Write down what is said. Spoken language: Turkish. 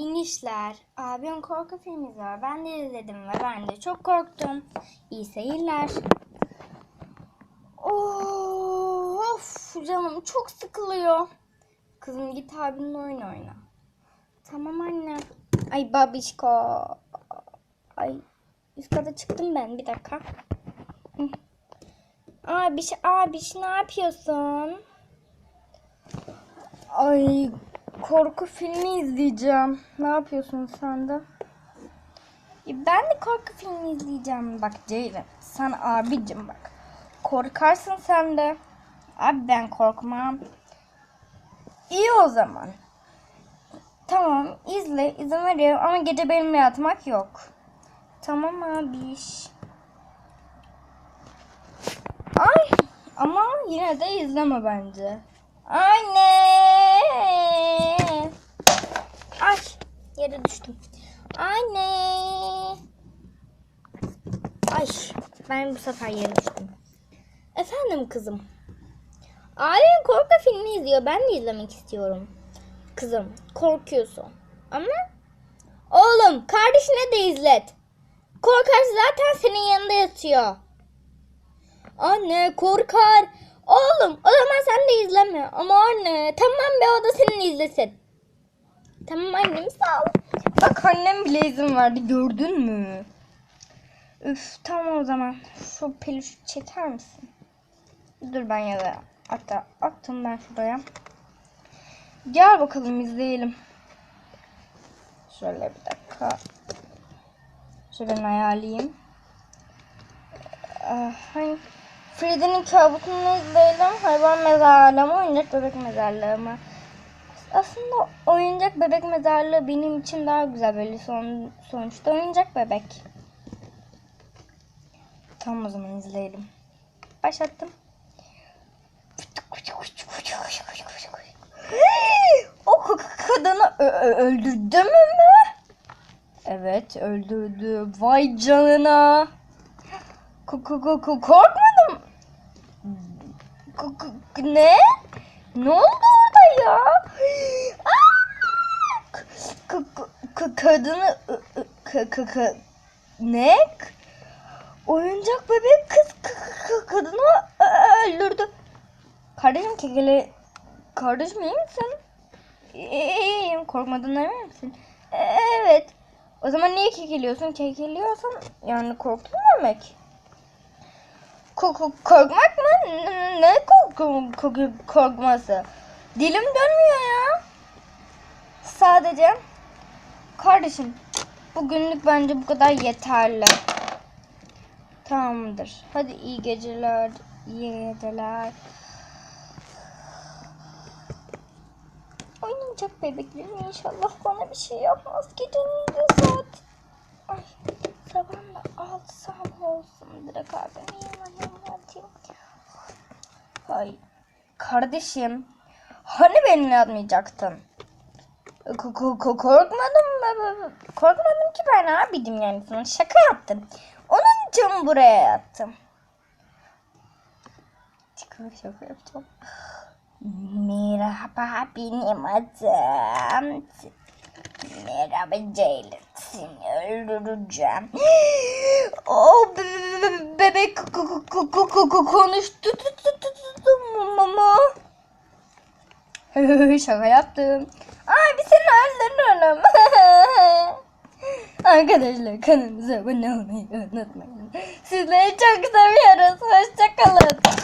Minişler, abim korku filmi izliyor. Ben de izledim ve ben de çok korktum. İyi seyirler. Of canım çok sıkılıyor. Kızım git abinle oyun oyna. Tamam anne. Ay babişko. Ay üst kata çıktım ben bir dakika. Abiş abiş ne yapıyorsun? Ay korku filmi izleyeceğim. Ne yapıyorsun sen de? Ya Ben de korku filmi izleyeceğim. Bak Ceylin sen abicim bak. Korkarsın sen de. Abi ben korkmam. İyi o zaman. Tamam izle izin veriyorum ama gece benimle yatmak yok. Tamam abiş. Ay ama yine de izleme bence. Anne. Ay yere düştüm. Anne. Ay ben bu sefer yere düştüm. Efendim kızım. Abim korku filmi izliyor. Ben de izlemek istiyorum. Kızım korkuyorsun. Ama oğlum kardeşine de izlet. Korkarsa zaten senin yanında yatıyor. Anne korkar. Oğlum o zaman sen de izleme. Ama anne tamam be o da senin izlesin. Tamam annem sağ ol. Bak annem bile izin verdi gördün mü? Üf tamam o zaman. Şu peluşu çeker misin? Dur ben ya da hatta attım ben şuraya. Gel bakalım izleyelim. Şöyle bir dakika. Şöyle ben ayarlayayım. Ee, Freddy'nin kabusunu izleyelim. Hayvan mezarlığı mı, oyuncak bebek mezarlığı mı? Aslında oyuncak bebek mezarlığı benim için daha güzel böyle son, sonuçta oyuncak bebek. Tamam o zaman izleyelim. Başlattım. O kadını öldürdü mü mü? Evet öldürdü. Vay canına. Korkmadım. Ne? Ne oldu orada ya? Kadını ne? Oyuncak bebek kız kadını öldürdü. Kardeşim kekele... Kardeşim iyi misin? İyiyim. Korkmadan emin misin? E- Evet. O zaman niye kekeliyorsun? Kekeliyorsan yani korktun demek. Ko- ko- korkmak mı? Ne korku- korkması? Dilim dönmüyor ya. Sadece kardeşim bugünlük bence bu kadar yeterli. Tamamdır. Hadi iyi geceler. İyi geceler. Oynayacak bebeklerim inşallah bana bir şey yapmaz. Gecenin de saat. Ay sabah da sabah olsun. Direkt abimi yanıma atayım. Ay kardeşim. Hani benimle atmayacaktın? Ko- korkmadım mı? Korkmadım ki ben abiydim yani sana şaka yaptım. Onun için buraya yattım. Çıkıp şaka yapacağım. Merhaba benim adım. Merhaba Ceylin. Seni öldüreceğim. O be- be- bebek ko- ko- ko- ko- ko- ko- konuştu. Şaka yaptım. Abi seni öldürürüm. Arkadaşlar kanalımıza abone olmayı unutmayın. Sizleri çok seviyoruz. Hoşçakalın.